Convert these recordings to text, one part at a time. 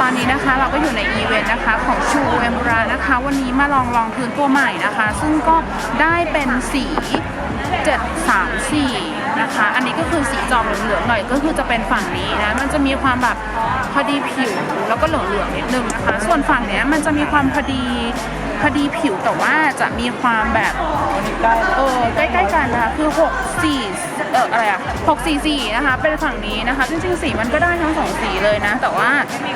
ตอนนี้นะคะเราก็อยู่ในอีเวนต์นะคะของชูเอมรานะคะ วันนี้มาลองลองพื้นตัวใหม่นะคะ ซึ่งก็ได้เป็นสี 734 นะคะ อันนี้ก็คือสีจอมเหลืองๆหน่อยก็คือจะเป็นฝั่งนี้นะ มันจะมีความแบบพอดีผิวแล้วก็เหลืองๆนิดนึงนะคะ ส่วนฝั่งเนี้ยมันจะมีความพอดี พอดีผิวแต่ว่าจะมีความแบบเออใกล้ๆกันนะคะคือ 6 4เอออะไรอะ6 4 4นะคะ เป็นฝั่งนี้นะคะ จริงๆสีมันก็ได้ทั้งสองสีเลยนะ แต่ว่า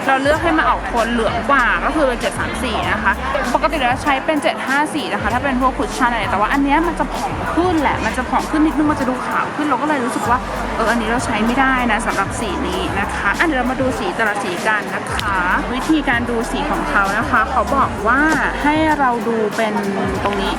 เราเลือกให้มาออกโทนเหลืองกว่าก็คือ734นะคะ ปกติแล้วใช้เป็น 754นะคะ ถ้าเป็นพวกคุชชั่นอะไรแต่ว่าอันเนี้ยมันจะผ่องขึ้นแหละ มันจะผ่องขึ้นนิดนึง มันจะดูขาวขึ้น เราก็เลยรู้สึกว่าเอออันนี้เราใช้ไม่ได้นะสำหรับสีนี้นะคะอะเดี๋ยวเรามาดูสีแต่ละสีกันนะคะ วิธีการดูสีของเขานะคะ เขาบอกว่าให้เราดูเป็นตรงนี้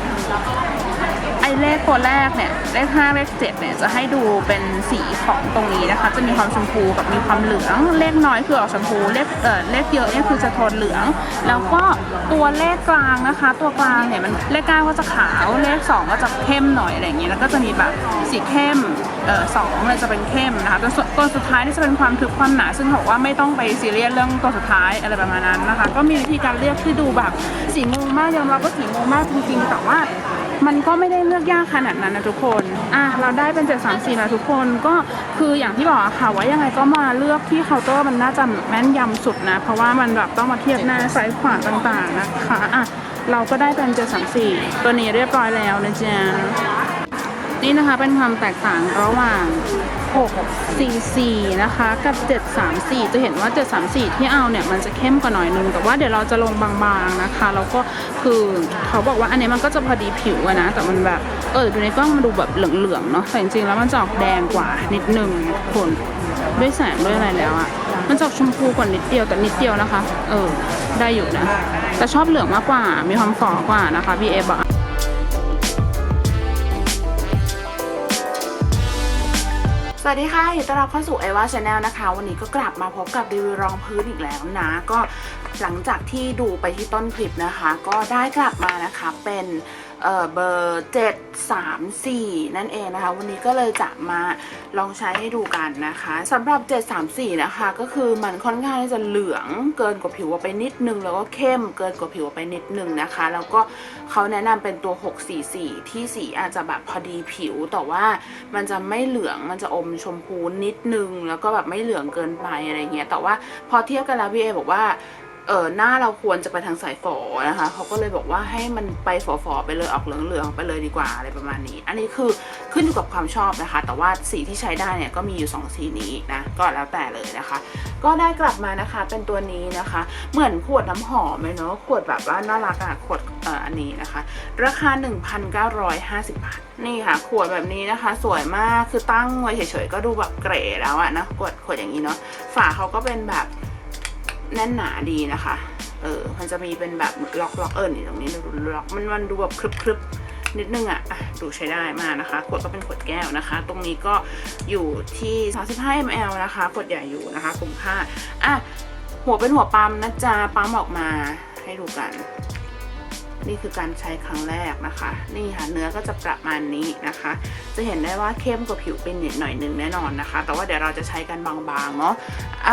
เลขตัวแรกเนี่ยเลข5เลข7เนี่ยจะให้ดูเป็นสีของตรงนี้นะคะ จะมีความชมพูกับมีความเหลือง เลขน้อยคือออกชมพูเลขเอ่อเลขเยอะเนี่ยคือจะโทนเหลือง แล้วก็ตัวเลขกลางนะคะ ตัวกลางเนี่ยมันเลข9ก็จะขาวเลข 2 ก็จะเข้มหน่อยอะไรอย่างนี้แล้วก็จะมีแบบสีเข้มเอ่อสองเลยจะเป็นเข้มนะคะตัวสุดตัวสุดท้ายนี่จะเป็นความทึบความหนา ซึ่งบอกว่าไม่ต้องไปซีเรียสเรื่องตัวสุดท้ายอะไรประมาณนั้นนะคะ ก็มีวิธีการเลือกที่ดูแบบสีงงมากยอมรับว่าสีงงมากจริงๆแต่ว่า มันก็ไม่ได้เลือกยากขนาดนั้นนะทุกคนอะเราได้เป็น734แล้วทุกคนก็คืออย่างที่บอกอะค่ะว่ายังไงก็มาเลือกที่เคาน์เตอร์มันน่าจะแม่นยำสุดนะ เพราะว่ามันแบบต้องมาเทียบหน้าซ้ายขวาต่างๆนะคะอะเราก็ได้เป็น734ตัวนี้เรียบร้อยแล้วนะจ๊ะนี่นะคะเป็นความแตกต่างระหว่าง 644 นะคะ กับ 734 จะเห็นว่า 734 ที่เอาเนี่ยมันจะเข้มกว่าหน่อยนึง แต่ว่าเดี๋ยวเราจะลงบางๆนะคะ แล้วก็คือเขาบอกว่าอันนี้มันก็จะพอดีผิวอะนะ แต่มันแบบเออดูในกล้องมันดูแบบเหลืองๆเนาะ แต่จริงๆแล้วมันจะออกแดงกว่านิดนึงคนด้วยแสงด้วยอะไรแล้วอะมันจะออกชมพูกว่านิดเดียวแต่นิดเดียวนะคะ เออ ได้อยู่นะ แต่ชอบเหลืองมากกว่า มีความฝอกว่านะคะพี่เอบอก สวัสดีค่ะยินดีต้อนรับเข้าสู่ไอว่าชาแนลนะคะ วันนี้ก็กลับมาพบกับรีวิวรองพื้นอีกแล้วนะ ก็หลังจากที่ดูไปที่ต้นคลิปนะคะ ก็ได้กลับมานะคะเป็น เอ่อเบอร์734 นั่นเองนะคะ วันนี้ก็เลยจะมาลองใช้ให้ดูกันนะคะสำหรับ 734 นะคะ ก็คือมันค่อนข้างที่จะเหลืองเกินกว่าผิวไปนิดนึง แล้วก็เข้มเกินกว่าผิวไปนิดนึงนะคะ แล้วก็เขาแนะนำเป็นตัว 644 ที่สีอาจจะแบบพอดีผิว แต่ว่ามันจะไม่เหลืองมันจะอมชมพูนิดนึง แล้วก็แบบไม่เหลืองเกินไปอะไรเงี้ยแต่ว่าพอเทียบกันแล้วพี่เอบอกว่า เออหน้าเราควรจะไปทางสายฝอนะคะเขาก็เลยบอกว่าให้มันไปฝอฝอไปเลยออกเหลืองๆไปเลยดีกว่าอะไรประมาณนี้ อันนี้คือขึ้นอยู่กับความชอบนะคะ แต่ว่าสีที่ใช้ได้เนี่ยก็มีอยู่ 2 สีนี้นะก็แล้วแต่เลยนะคะ ก็ได้กลับมานะคะเป็นตัวนี้นะคะ เหมือนขวดน้ำหอมเลยเนาะขวดแบบว่าน่ารักอะขวดเอ่ออันนี้นะคะ ราคา 1,950 บาทนี่ค่ะ ขวดแบบนี้นะคะ สวยมากคือตั้งไว้เฉยๆก็ดูแบบเก๋แล้วอะนะขวดขวดอย่างนี้เนาะฝาเขาก็เป็นแบบ แน่นหนาดีนะคะ เออ มันจะมีเป็นแบบล็อกล็อกเอิญนี่ตรงนี้ดูล็อกมันมันดูแบบครึบครึบนิดนึงอะอะดูใช้ได้มากนะคะ ขวดก็เป็นขวดแก้วนะคะ ตรงนี้ก็อยู่ที่ 35 ml นะคะ ขวดใหญ่อยู่นะคะคุ้มค่า อะ หัวเป็นหัวปั๊มนะจ๊ะ ปั๊มออกมาให้ดูกัน นี่คือการใช้ครั้งแรกนะคะ นี่ค่ะเนื้อก็จะประมาณนี้นะคะ จะเห็นได้ว่าเข้มกว่าผิวเป็นนิดหน่อยหนึ่งแน่นอนนะคะ แต่ว่าเดี๋ยวเราจะใช้กันบางๆเนาะ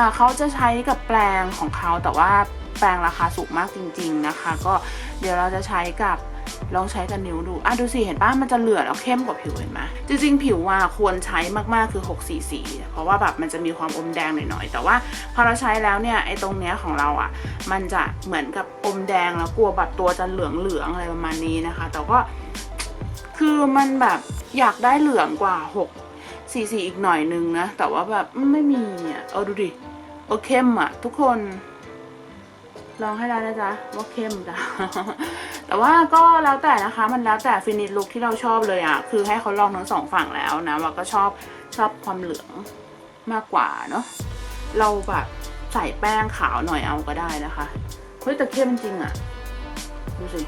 ะเขาจะใช้กับแปรงของเขาแต่ว่าแปรงราคาสูงมากจริง ๆนะคะ ก็เดี๋ยวเราจะใช้กับ ลองใช้กับนิ้วดู อะดูสิเห็นป่ะมันจะเหลือแล้วเข้มกว่าผิวเห็นไหมจริงๆ ผิวว่าควรใช้มากๆคือ 644 เพราะว่าแบบมันจะมีความอมแดงหน่อยๆ แต่ว่าพอเราใช้แล้วเนี่ยไอ้ตรงเนี้ยของเราอะ มันจะเหมือนกับอมแดงแล้วกลัวแบบตัวจะเหลืองๆอะไรประมาณนี้นะคะ แต่ก็คือมันแบบอยากได้เหลืองกว่า6สีสีอีกหน่อยนึงนะ แต่ว่าแบบไม่มีอะ เอาดูดิโอเข้มอะ ทุกคน ลองให้ได้นะจ๊ะว่าเข้มจ้ะ แต่ว่าก็แล้วแต่นะคะ มันแล้วแต่ฟินิชลุคที่เราชอบเลยอะ คือให้เขาลองทั้งสองฝั่งแล้วนะว่าก็ชอบชอบความเหลืองมากกว่าเนาะ เราแบบใส่แป้งขาวหน่อยเอาก็ได้นะคะ เฮ้ยแต่เข้มจริงอะ ดูสิ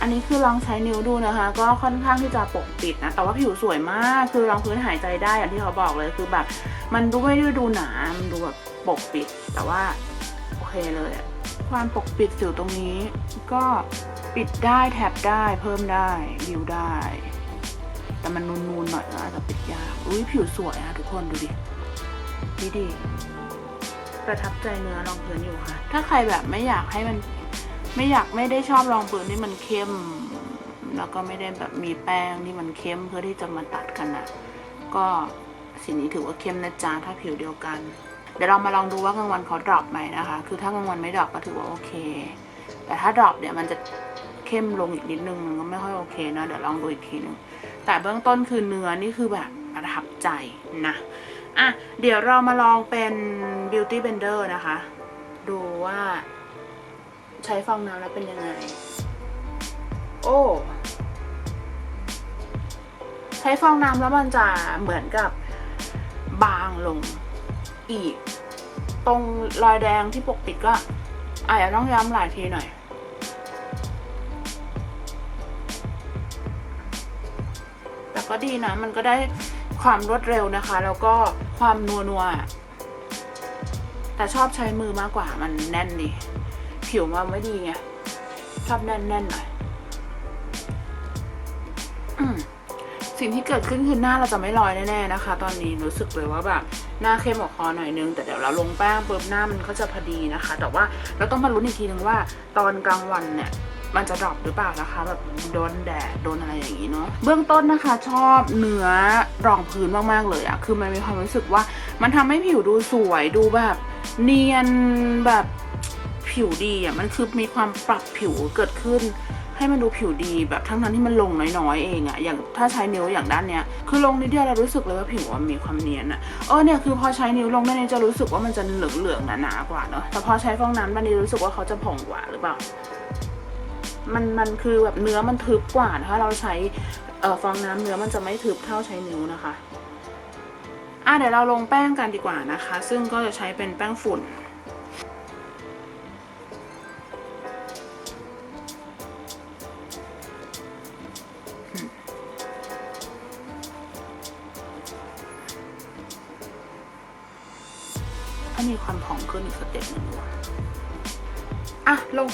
อันนี้คือลองใช้นิ้วดูนะคะ ก็ค่อนข้างที่จะปกปิดนะ แต่ว่าผิวสวยมาก คือรองพื้นหายใจได้อย่างที่เขาบอกเลย คือแบบ มันดูไม่ได้ดูหนา มันดูแบบปกปิด แต่ว่า โอเคเลยอะความปกปิดสิวตรงนี้ ก็ปิดได้แท็บได้เพิ่มได้ดิวได้ แต่มันนูนๆหน่อยนะอาจจะปิดยากอุ้ยผิวสวยอะทุกคนดูดิดีดีประทับใจเนื้อรองพื้นอยู่ค่ะ ถ้าใครแบบไม่อยากให้มันไม่อยากไม่ได้ชอบรองพื้นที่มันเข้ม แล้วก็ไม่ได้แบบมีแป้งที่มันเข้มเพื่อที่จะมาตัดกันอะก็สีนี้ถือว่าเข้มนะจ๊ะถ้าผิวเดียวกัน เดี๋ยวเรามาลองดูว่ากลางวันเขาดรอปไหมนะคะ คือถ้ากลางวันไม่ดรอปก็ถือว่าโอเค แต่ถ้าดรอปเนี่ยมันจะเข้มลงอีกนิดนึงมันก็ไม่ค่อยโอเคนะเดี๋ยวลองดูอีกทีนึง แต่เบื้องต้นคือเนื้อนี่คือแบบประทับใจนะอะเดี๋ยวเรามาลองเป็น beauty blender นะคะ ดูว่าใช้ฟองน้ำแล้วเป็นยังไง โอ้ใช้ฟองน้ำแล้วมันจะเหมือนกับบางลง อีก ตรงรอยแดงที่ปกปิดก็อาจจะต้องย้ำหลายทีหน่อย แต่ก็ดีนะ มันก็ได้ความรวดเร็วนะคะ แล้วก็ความนัวนัวแต่ชอบใช้มือมากกว่ามันแน่นดี ผิวมันไม่ดีไง ชอบแน่นๆหน่อยอสิ่งที่เกิดขึ้นคือหน้าเราจะไม่ลอยแน่ๆนะคะ ตอนนี้รู้สึกเลยว่าแบบ หน้าเข้มกว่าคอหน่อยนึง แต่เดี๋ยวเราลงแป้งปุ๊บหน้ามันก็จะพอดีนะคะ แต่ว่าเราต้องมาลุ้นอีกทีนึงว่าตอนกลางวันเนี่ยมันจะดรอปหรือเปล่านะคะแบบโดนแดดโดนอะไรอย่างนี้เนาะเบื้องต้นนะคะ ชอบเนื้อรองพื้นมากๆเลยอะคือมันมีความรู้สึกว่า มันทำให้ผิวดูสวยดูแบบ เนียนแบบผิวดีอะมันคือมีความปรับผิวเกิดขึ้น ให้มันดูผิวดีแบบทั้งนั้นที่มันลงน้อยๆ เองอะอย่างถ้าใช้นิ้วอย่างด้านเนี้ยคือลงนิดเดียวเรารู้สึกเลยว่าผิวมันมีความเนียนอะเออเนี่ยคือพอใช้นิ้วลงด้านนี้จะรู้สึกว่ามันจะเหลืองๆหนาๆกว่าเนาะแต่พอใช้ฟองน้ำด้านนี้รู้สึกว่าเขาจะผ่องกว่าหรือเปล่ามันมันคือแบบเนื้อมันทึบกว่าถ้าเราใช้เอ่อฟองน้ำเนื้อมันจะไม่ทึบเท่าใช้นิ้วนะคะอะเดี๋ยวเราลงแป้งกันดีกว่านะคะ ซึ่งก็จะใช้เป็นแป้งฝุ่น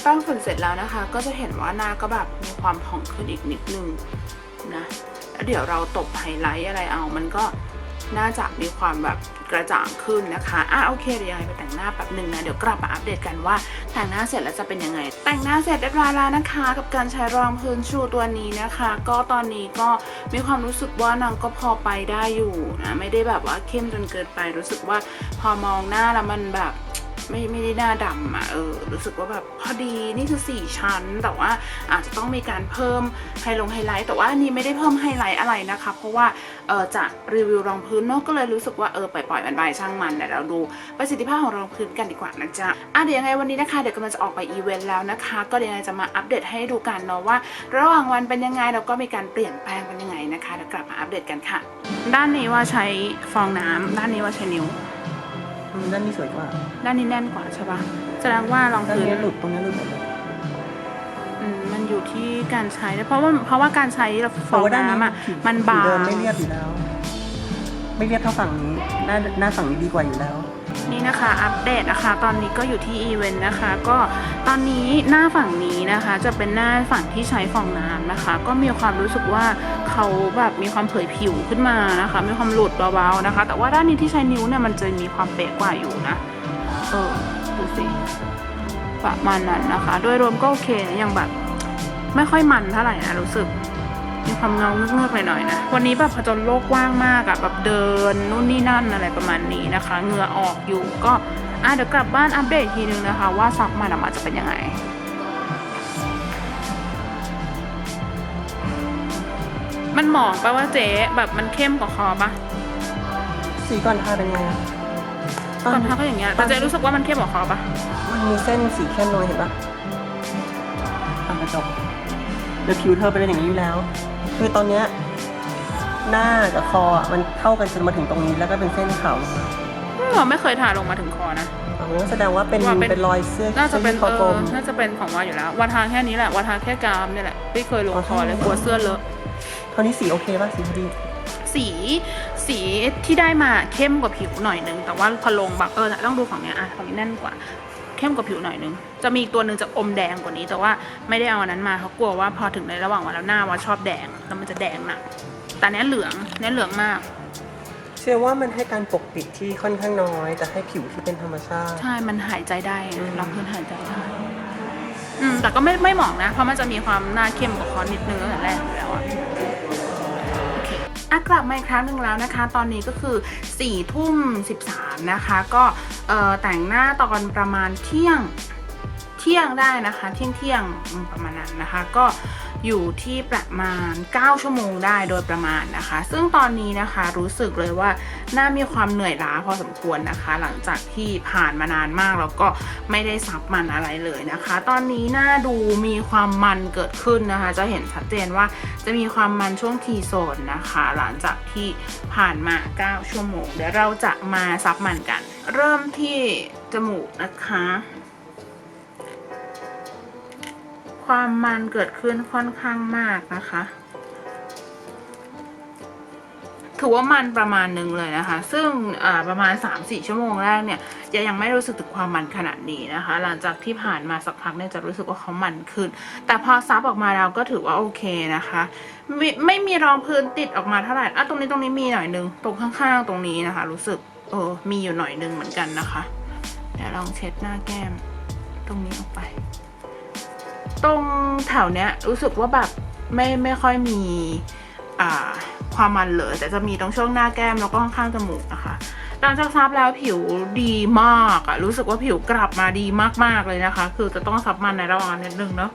ป้งฝุ่นเสร็จแล้วนะคะ ก็จะเห็นว่าหน้าก็แบบมีความผ่องขึ้นอีกนิดนึงนะแล้วเดี๋ยวเราตบไฮไลท์อะไรเอา มันก็น่าจะมีความแบบกระจ่างขึ้นนะคะอะโอเคเดี๋ยวยังไงไปแต่งหน้าแป๊บหนึ่งนะ เดี๋ยวกลับมาอัปเดตกันว่าแต่งหน้าเสร็จแล้วจะเป็นยังไง แต่งหน้าเสร็จเรียบร้อยแล้วนะคะ กับการใช้รองพื้นชูตัวนี้นะคะ ก็ตอนนี้ก็มีความรู้สึกว่านางก็พอไปได้อยู่นะ ไม่ได้แบบว่าเข้มจนเกินไป รู้สึกว่าพอมองหน้าแล้วมันแบบ ไม่ไม่ได้หน้าดำอะเออรู้สึกว่าแบบพอดีนี่คือ 4 ชั้น แต่ว่าอาจจะต้องมีการเพิ่มไฮลงไฮไลท์ แต่ว่านนี้ไม่ได้เพิ่มไฮไลท์อะไรนะคะ เพราะว่าเออจะรีวิวรองพื้นเนอะก็เลยรู้สึกว่าเออปล่อยๆมันไปช่างมันเดี๋ยวเราดูประสิทธิภาพของรองพื้นกันดีกว่านะจ๊ะอะเดี๋ยวยังไงวันนี้นะคะเดี๋ยวกำลังจะออกไปอีเวนต์แล้วนะคะ ก็เดี๋ยวยังไงจะมาอัปเดตให้ดูกันเนาะว่า ระหว่างวันเป็นยังไงแล้วก็มีการเปลี่ยนแปลงเป็นยังไงนะคะเดี๋ยวกลับมาอัปเดตกันค่ะ ด้านนี้ว่าใช้ฟองน้ำด้านนี้ว่าใช้นิ้ว อืมด้านนี้สวยกว่าด้านนี้แน่นกว่าใช่ปะแสดงว่ารองด้านพื้นนี้หลุดตรงนี้หลุดหมดเลย อืมมันอยู่ที่การใช้นะเพราะว่าเพราะว่าการใช้ฟเพองราะว่าด้านนี้น้ำอะผิวมันผิวบางเดิมไม่เรียบอยู่แล้ว ไม่เรียบเท่าฝั่งนี้หน้าหน้าฝั่งนี้ดีกว่าอยู่แล้ว นี่นะคะอัปเดตนะคะ ตอนนี้ก็อยู่ที่อีเวนต์นะคะ ก็ตอนนี้หน้าฝั่งนี้นะคะ จะเป็นหน้าฝั่งที่ใช้ฟองน้ำนะคะ ก็มีความรู้สึกว่า เขาแบบมีความเผยผิวขึ้นมานะคะ มีความหลุดเบาๆนะคะ แต่ว่าด้านนี้ที่ใช้นิ้วเนี่ยมันจะมีความเป๊ะกว่าอยู่นะ เออดูสิประมาณนั้นนะคะ โดยรวมก็โอเคนะยังแบบไม่ค่อยมันเท่าไหร่นะรู้สึกมีความเงาเงือกๆหน่อยๆนะ วันนี้แบบผจญโลกกว้างมากอะแบบเดินนู่นนี่นั่นอะไรประมาณนี้นะคะ เหงื่อออกอยู่ก็อะเดี๋ยวกลับบ้านอัปเดตทีนึงนะคะ ว่าซักมันออกมาจะเป็นยังไง มันหมองปะว่าเจ๊แบบมันเข้มกว่าคอปะสีก่อนทาเป็นไงอะก่อนทาก็อย่างเงี้ยแต่เจ๊รู้สึกว่ามันเข้มกว่าคอปะมันมีเส้นสีเข้มน้อยเห็นปะตามกระจกแล้วผิวเธอเป็นอย่างนี้อยู่แล้ว คือตอนเนี้ยหน้ากับคออะมันเข้ากันจนมาถึงตรงนี้แล้วก็เป็นเส้นขาวลงมาเราไม่เคยทาลงมาถึงคอนะ อ๋อแสดงว่าเป็นว่าเป็น เป็นรอยเสื้อน่าจะเป็นคอเอกลอม น่าจะเป็นของว่าอยู่แล้ววาทาแค่นี้แหละวาทาแค่กรามเนี่ยแหละไม่เคยลงคอเลยอ๋อกลัวเสื้อเลอะ เท่านี้สีโอเคป่ะสีพอดีสีสีที่ได้มาเข้มกว่าผิวหน่อยนึงแต่ว่าพอลงแบบเออต้องดูฝั่งเนี้ยอะฝั่งนี้แน่นกว่าเข้มกว่าผิวหน่อยนึง จะมีอีกตัวหนึ่งจะอมแดงกว่านี้ แต่ว่าไม่ได้เอาอันนั้นมาเขากลัวว่าพอถึงในระหว่างวันแล้วหน้าว่าชอบแดงแล้วมันจะแดงหนักแต่เนี้ยเหลืองเนี้ยเหลืองมากสีชื่อว่ามันให้การปกปิดที่ค่อนข้างน้อย แต่ให้ผิวที่เป็นธรรมชาติ ใช่ มันหายใจได้อืมรองพื้นหายใจได้อืมแต่ก็ไม่ไม่เหมาะนะ เพราะมันจะมีความหน้าเข้มกว่าคอนนิดนึงตั้งแต่แรกอยู่แล้วอะโอะกลับมาอีกครั้งหนึ่งแล้วนะคะ ตอนนี้ก็คือ4ี่ทุ่มสิบสามนะคะ ก็แต่งหน้าตอนประมาณเที่ยงเที่ยงได้นะคะ เที่ยงเที่ยงประมาณนั้นนะคะ ก็ อยู่ที่ประมาณ 9 ชั่วโมงได้โดยประมาณนะคะ ซึ่งตอนนี้นะคะรู้สึกเลยว่าหน้ามีความเหนื่อยล้าพอสมควรนะคะ หลังจากที่ผ่านมานานมากแล้วก็ไม่ได้ซับมันอะไรเลยนะคะ ตอนนี้หน้าดูมีความมันเกิดขึ้นนะคะ จะเห็นชัดเจนว่าจะมีความมันช่วงทีโซนนะคะ หลังจากที่ผ่านมา 9 ชั่วโมง เดี๋ยวเราจะมาซับมันกัน เริ่มที่จมูกนะคะ ความมันเกิดขึ้นค่อนข้างมากนะคะ ถือว่ามันประมาณหนึ่งเลยนะคะ ซึ่งประมาณ 3-4 ชั่วโมงแรกเนี่ยยังยังไม่รู้สึกถึงความมันขนาดนี้นะคะ หลังจากที่ผ่านมาสักพักเนี่ยจะรู้สึกว่าเขามันขึ้น แต่พอซับออกมาแล้วก็ถือว่าโอเคนะคะไม่ไม่มีรองพื้นติดออกมาเท่าไหร่อะตรงนี้ตรงนี้มีหน่อยนึงตรงข้างๆ ตรงนี้นะคะ รู้สึกเออมีอยู่หน่อยนึงเหมือนกันนะคะเดี๋ยวลองเช็ดหน้าแก้มตรงนี้ออกไป ตรงแถวเนี้ยรู้สึกว่าแบบไม่ไม่ค่อยมีอ่าความมันเลยแต่จะมีตรงช่วงหน้าแก้มแล้วก็ข้างๆจมูกนะคะหลังจากซับแล้วผิวดีมากอะรู้สึกว่าผิวกลับมาดีมากๆเลยนะคะ คือจะต้องซับมันในระหว่างนิดนึงเนาะ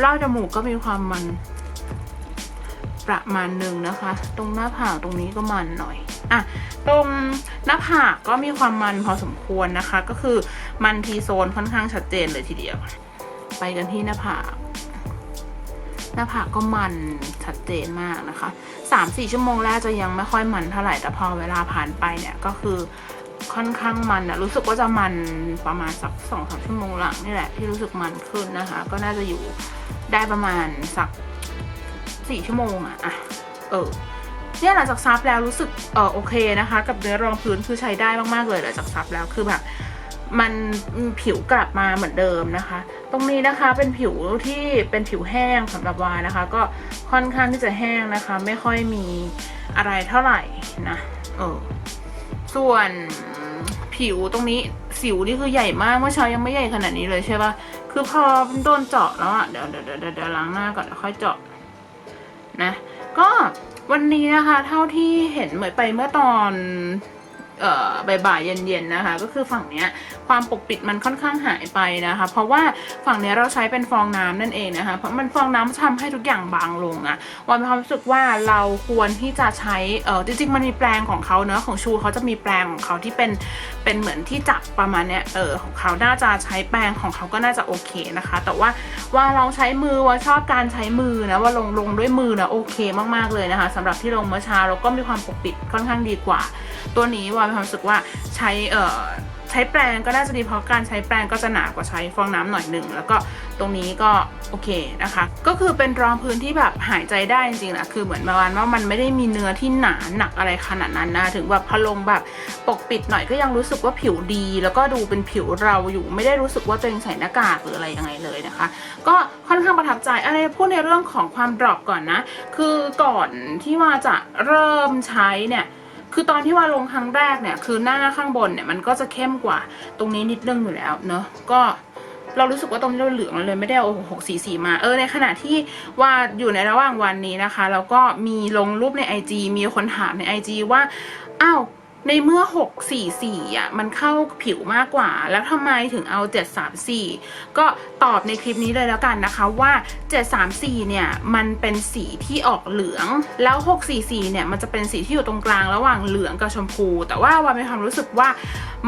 เล่าจมูกก็มีความมันประมาณหนึ่งนะคะ ตรงหน้าผากตรงนี้ก็มันหน่อยอะตรงหน้าผากก็มีความมันพอสมควรนะคะ ก็คือมันทีโซนค่อนข้างชัดเจนเลยทีเดียว ไปกันที่หน้าผากหน้าผากก็มันชัดเจนมากนะคะสามสี่ชั่วโมงแรกจะยังไม่ค่อยมันเท่าไหร่แต่พอเวลาผ่านไปเนี่ยก็คือค่อนข้างมันอะรู้สึกว่าจะมันประมาณสักสองสามชั่วโมงหลังนี่แหละที่รู้สึกมันขึ้นนะคะ ก็น่าจะอยู่ได้ประมาณสักสี่ชั่วโมงอะอะเออเนี่ยหลังจากซับแล้วรู้สึกเออโอเคนะคะ กับเนื้อรองพื้นคือใช้ได้มากๆเลยหลังจากซับแล้วคือแบบ มันผิวกลับมาเหมือนเดิมนะคะ ตรงนี้นะคะเป็นผิวที่เป็นผิวแห้งสำหรับวานะคะ ก็ค่อนข้างที่จะแห้งนะคะ ไม่ค่อยมีอะไรเท่าไหร่นะเออส่วนผิวตรงนี้สิวนี่คือใหญ่มากเมื่อเช้ายังไม่ใหญ่ขนาดนี้เลยใช่ปะคือพอโดนเจาะแล้วอะเดี๋ยวเดี๋ยวเดี๋ยวเดี๋ยวล้างหน้าก่อนแล้วค่อยเจาะนะ ก็วันนี้นะคะ เท่าที่เห็นเหมือนไปเมื่อตอน บ่ายๆเย็นๆนะคะ ก็คือฝั่งเนี้ยความปกปิดมันค่อนข้างหายไปนะคะ เพราะว่าฝั่งเนี้ยเราใช้เป็นฟองน้ำนั่นเองนะคะเพราะมันฟองน้ำทำให้ทุกอย่างบางลงอะวันมีความรู้สึกว่าเราควรที่จะใช้เออจริงๆมันมีแปรงของเขาเนอะของชูเขาจะมีแปรงของเขาที่เป็นเป็นเหมือนที่จับประมาณเนี้ยเออของเขาน่าจะใช้แปรงของเขาก็น่าจะโอเคนะคะ แต่ว่าว่าลองใช้มือว่าชอบการใช้มือนะว่าลงลงด้วยมือนะโอเคมากๆเลยนะคะสำหรับที่ลงเมื่อเช้าแล้วก็มีความปกปิดค่อนข้างดีกว่า ตัวนี้ว่ามีความรู้สึกว่าใช้เอ่อใช้แปรงก็น่าจะดีเพราะการใช้แปรงก็จะหนากว่าใช้ฟองน้ำหน่อยหนึ่งแล้วก็ตรงนี้ก็โอเคนะคะ ก็คือเป็นรองพื้นที่แบบหายใจได้จริงๆนะคือเหมือนประมาณว่ามันไม่ได้มีเนื้อที่หนาหนักอะไรขนาดนั้นนะถึงแบบพอลงแบบปกปิดหน่อยก็ยังรู้สึกว่าผิวดี แล้วก็ดูเป็นผิวเราอยู่ไม่ได้รู้สึกว่าตัวเองใส่หน้ากากหรืออะไรยังไงเลยนะคะ ก็ค่อนข้างประทับใจอะไรพูดในเรื่องของความดรอปก่อนนะ คือก่อนที่ว่าจะเริ่มใช้เนี่ย คือตอนที่ว่าลงครั้งแรกเนี่ยคือหน้าข้างบนเนี่ยมันก็จะเข้มกว่าตรงนี้นิดนึงอยู่แล้วเนอะก็เรารู้สึกว่าตรงนี้เราเหลืองเราเลยไม่ได้เอาหกสีสีมาเออในขณะที่ว่าอยู่ในระหว่างวันนี้นะคะ แล้วก็มีลงรูปใน IG มีคนถามใน IG ว่าอ้าว ในเมื่อ 644อะมันเข้าผิวมากกว่า แล้วทำไมถึงเอา 734 ก็ตอบในคลิปนี้เลยแล้วกันนะคะว่า 734 เนี่ย มันเป็นสีที่ออกเหลือง แล้ว 644 เนี่ย มันจะเป็นสีที่อยู่ตรงกลางระหว่างเหลืองกับชมพู แต่ว่าว่ามีความรู้สึกว่า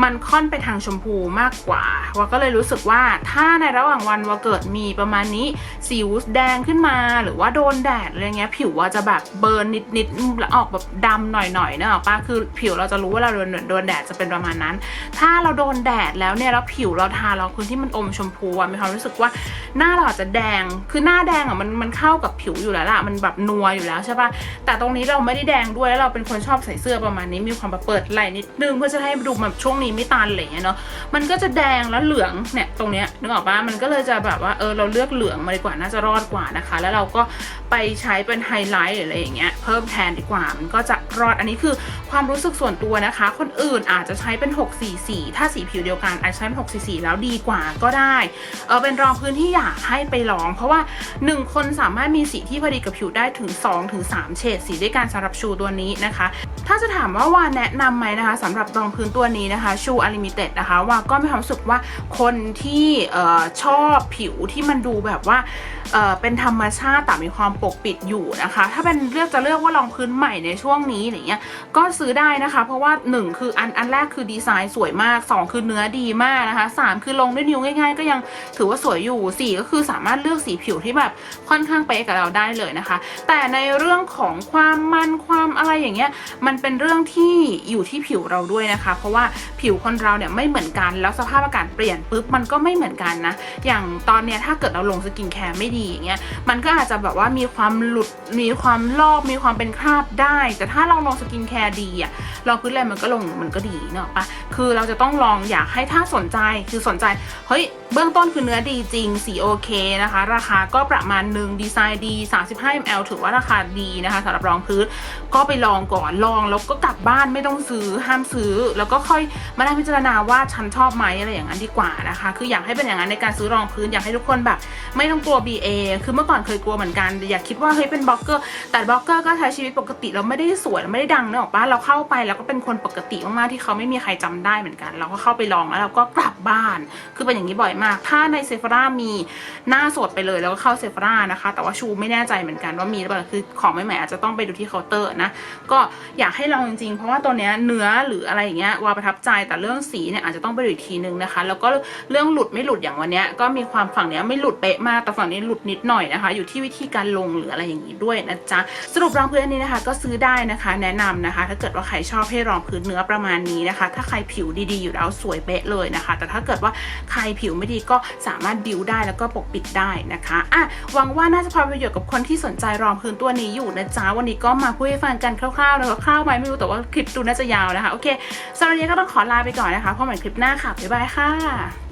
มันค่อนไปทางชมพูมากกว่าว่าก็เลยรู้สึกว่าถ้าในระหว่างวันว่าเกิดมีประมาณนี้สิวแดงขึ้นมาหรือว่าโดนแดดอะไรเงี้ยผิวว่าจะแบบเบิร์นนิดๆออกแบบดำหน่อยๆเนอะป้าคือผิวเราจะรู้ว่าเราโดนโดนแดดจะเป็นประมาณนั้น ถ้าเราโดนแดดแล้วเนี่ยแล้วผิวเราทารองพื้นที่มันอมชมพูอะมีความรู้สึกว่า หน้าเราอาจจะแดงคือหน้าแดงอะมันมันเข้ากับผิวอยู่แล้วล่ะมันแบบนัวอยู่แล้วใช่ปะแต่ตรงนี้เราไม่ได้แดงด้วยแล้วเราเป็นคนชอบใส่เสื้อประมาณนี้มีความแบบเปิดไหล่นิดนึงเพื่อจะให้ดูแบบช่วงนี้ไม่ตันอะไรอย่างเงี้ยเนาะมันก็จะแดงแล้วเหลืองเนี่ยตรงเนี้ยนึกออกปะมันก็เลยจะแบบว่าเออเราเลือกเหลืองมาดีกว่าน่าจะรอดกว่านะคะ แล้วเราก็ไปใช้เป็นไฮไลท์หรืออะไรอย่างเงี้ยเพิ่มแทนดีกว่ามันก็จะรอดอันนี้คือความรู้สึกส่วนตัวนะคะ คนอื่นอาจจะใช้เป็น 644 ถ้าสีผิวเดียวกันอาจจะใช้เป็น644 แล้วดีกว่าก็ได้เออเป็นรองพื้นที่อยากให้ไปลอง เพราะว่า 1 คนสามารถมีสีที่พอดีกับผิวได้ถึง2ถึง3เฉดสีด้วยกันสำหรับชูตัวนี้นะคะ ถ้าจะถามว่าวาแนะนำไหมนะคะสำหรับรองพื้นตัวนี้นะคะชูอลิมิเต็ดนะคะวาก็มีความรู้สึกว่าคนที่ชอบผิวที่มันดูแบบว่าเเป็นธรรมชาติแต่มีความปกปิดอยู่นะคะ ถ้าเป็นเลือกจะเลือกว่ารองพื้นใหม่ในช่วงนี้อะไรเงี้ยก็ซื้อได้นะคะ เพราะว่า 1 คืออันอันแรกคือดีไซน์สวยมาก 2 คือเนื้อดีมากนะคะ 3 คือลงด้วยนิ้วง่าย ๆ ก็ยังถือว่าสวยอยู่4ก็คือสามารถเลือกสีผิวที่แบบค่อนข้างเป๊ะกับเราได้เลยนะคะ แต่ในเรื่องของความมันความอะไรอย่างเงี้ยมันเป็นเรื่องที่อยู่ที่ผิวเราด้วยนะคะ เพราะว่าผิวคนเราเนี่ยไม่เหมือนกันแล้วสภาพอากาศเปลี่ยนปุ๊บมันก็ไม่เหมือนกันนะ อย่างตอนเนี้ยถ้าเกิดเราลงสกินแคร์ไม่ดีอย่างเงี้ยมันก็อาจจะแบบว่ามีความหลุดมีความลอกมีความเป็นคราบได้ แต่ถ้าเราลงสกินแคร์ดีอะเรองพื้นอะไรมันก็ลงมันก็ดีเนกอะปะคือเราจะต้องลองอยากให้ถ้าสนใจคือสนใจเฮ้ยเบื้องต้นคือเนื้อดีจริงสีโอเคนะคะ ราคาก็ประมาณหนึ่งดีไซน์ดี 35 ml ถือว่าราคาดีนะคะสำหรับรองพื้นก็ไปลองก่อนลองแล้วก็กลับบ้านไม่ต้องซื้อห้ามซื้อ แล้วก็ค่อยมาได้พิจารณาว่าฉันชอบไหมอะไรอย่างนั้นดีกว่านะคะ คืออยากให้เป็นอย่างนั้นในการซื้อรองพื้นอยากให้ทุกคนแบบ ไม่ต้องกลัว BA คือเมื่อก่อนเคยกลัวเหมือนกัน อยากคิดว่าเฮ้ยเป็นบล็อกเกอร์แต่บล็อกเกอร์ก็ใช้ชีวิตปกติเราไม่ได้สวยเราไม่ได้ดังเนอะปะเราเข้าไปแล้วก็เป็นคนปกติมากๆที่เขาไม่มีใครจำได้เหมือนกัน เราก็เข้าไปลองแล้วเราก็กลับบ้าน คือเป็นอย่างนี้บ่อยมาก ถ้าในเซฟรามีหน้าสดไปเลยแล้วก็เข้าเซฟรานะคะ แต่ว่าชูไม่แน่ใจเหมือนกันว่ามีหรือเปล่าคือของใหม่ๆอาจจะต้องไปดูที่เคาน์เตอร์นะ ก็อยากให้ลองจริงๆ เพราะว่าตัวเนี้ยเนื้อหรืออะไรอย่างเงี้ยวาประทับใจแต่เรื่องสีเนี่ยอาจจะต้องไปดูอีกทีนึงนะคะ แล้วก็เรื่องหลุดไม่หลุดอย่างวันเนี้ยก็มีความฝั่งเนี้ยไม่หลุดเป๊ะมากแต่ฝั่งนี้หลุดนิดหน่อยนะคะ อยู่ที่วิธีการลงหรืออะไรอย่างงี้ด้วยนะจ๊ะสรุปรองพื้นอันนี้นะคะ ก็ซื้อได้นะคะ แนะนำนะคะ ถ้าเกิดว่าใครชอบให้รองพื้นเนื้อประมาณนี้นะคะ ถ้าใครผิวดีๆอยู่แล้วสวยเป๊ะเลยนะคะ แต่ถ้าเกิดว่าใครผิวไม่ดีก็สามารถดิวได้แล้วก็ปกปิดได้นะคะอะหวังว่าน่าจะพอประโยชน์กับคนที่สนใจรองพื้นตัวนี้อยู่นะจ๊ะวันนี้ก็มาพูดให้ฟังกันคร่าวๆนะคะคร่าวไปไม่รู้แต่ว่าคลิปดูน่าจะยาวนะคะโอเคสำหรับวันนี้ก็ต้องขอลาไปก่อนนะคะพบกันใหม่คลิปหน้าค่ะบ๊ายบายค่ะ